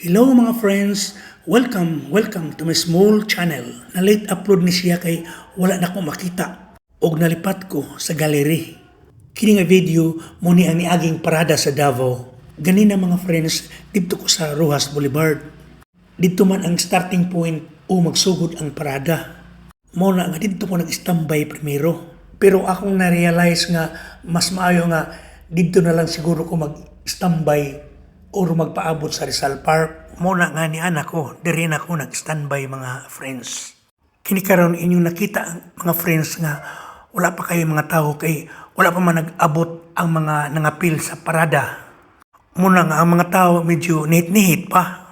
Hello mga friends! Welcome, welcome to my small channel. Na late upload ni siya kay wala na ko makita og nalipat ko sa gallery. Kini nga video mo ni ang niaging parada sa Davao. Ganina mga friends, dito ko sa Rojas Boulevard. Dito man ang starting point o magsugod ang parada. Mo na nga dito ko nag-standby primero. Pero akong na-realize nga mas maayo nga dito na lang siguro ko mag-standby or magpaabot sa Rizal Park. Muna nga ni anak ko, diri na ako nag-standby mga friends. Kinikaroon inyong nakita ang mga friends nga wala pa kayo mga tao kay wala pa man nag-abot ang mga nangapil sa parada. Muna nga ang mga tao medyo nihit-nihit pa.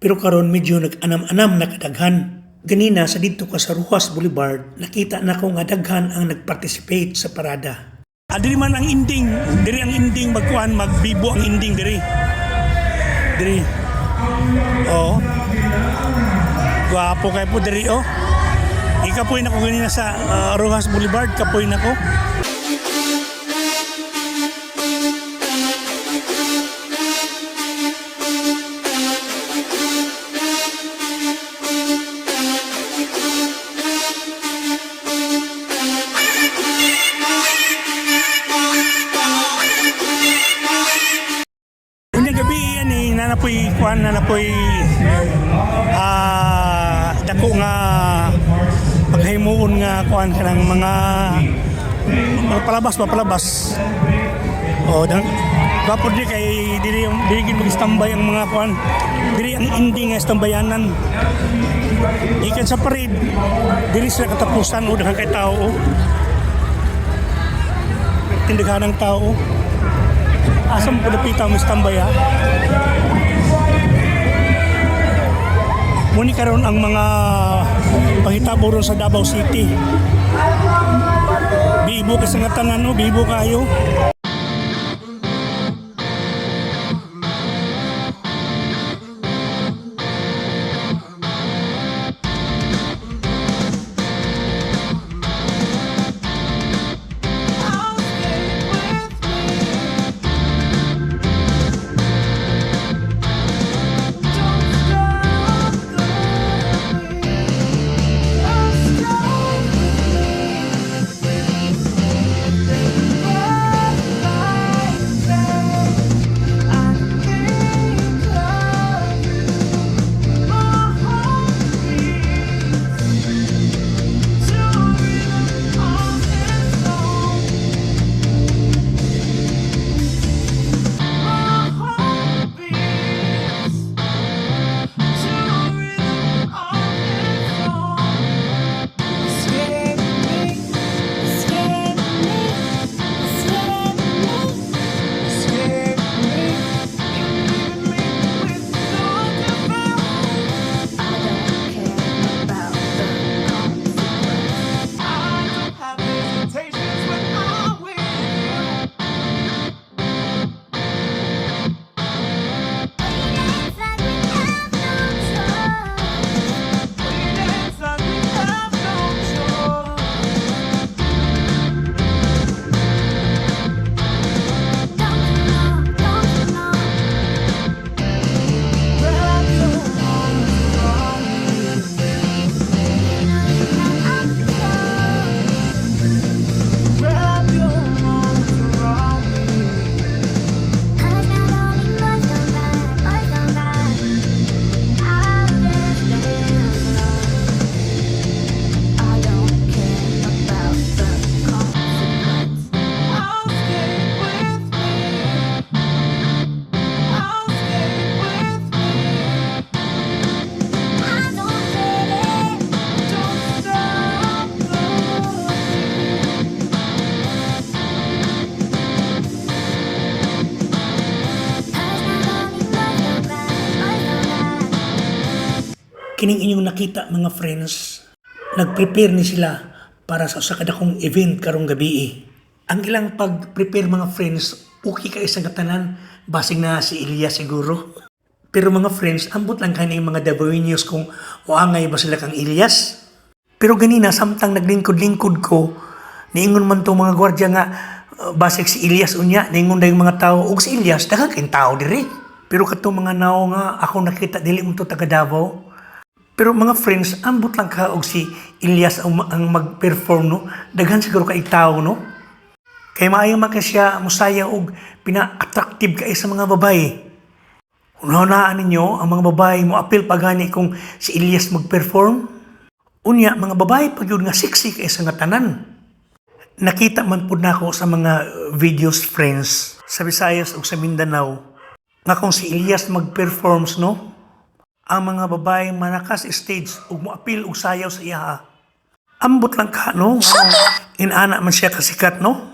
Pero karon medyo nag-anam-anam na kadaghan. Ganina sa dito ko sa Ruas Boulevard, nakita na ko nga daghan ang nag-participate sa parada. Ah, diri man ang ending, diri ang ending magkuhan, magbibo ang ending diri. Diri. Oh. Gwapo kay po diri oh. Ikapoy na ko ganina sa ah, Rojas Boulevard, kapoy na ko. Kuan nanapoy ah dako nga paghimuon nga kuan kanang mga palabas pa palabas. Oh, dan Gwapo di kay diri diri gid mag-standby ang mga kuan. Diri ang ending nga standbayanan. Ikan sa parade, diri sila katapusan o daghang kay tao. Tindahan ng tao. Asam po napita mo standby ha? Muni karon ang mga pahitabo ron sa Davao City. Bibo kasi nga tanan no, bibo kayo. Kining inyong nakita mga friends, nag-prepare ni sila para sa usa kadakong event karong gabi. eh. Ang ilang pag-prepare mga friends, okay ka isang katanan, basing na si Elias siguro. Pero mga friends, ambot lang kani mga Davaoenos kung waangay ba sila kang Elias. Pero ganina, samtang naglingkod-lingkod ko, niingon man to mga gwardya nga, uh, basig si Elias unya, niingon na yung mga tao, og si Elias, daghang kayong tao diri. Pero kato mga nao nga ako nakita dili mo to taga Davao. Pero mga friends, ambot lang ka og si Elias ang, ang mag-perform no. Daghan siguro ka tao no. Kay maayo man siya musaya og pina-attractive kay sa mga babae. Unahunaan ninyo ang mga babae mo apil pagani kung si Elias mag-perform. Unya, mga babae pag yun nga sexy kay sa nga tanan. Nakita man po na ako sa mga uh, videos friends sa Visayas o sa Mindanao nga kung si Elias mag-performs no, ang mga babae manakas stage ug moapil og sayaw sa iya. Ambot lang ka no, inana man siya kasikat no.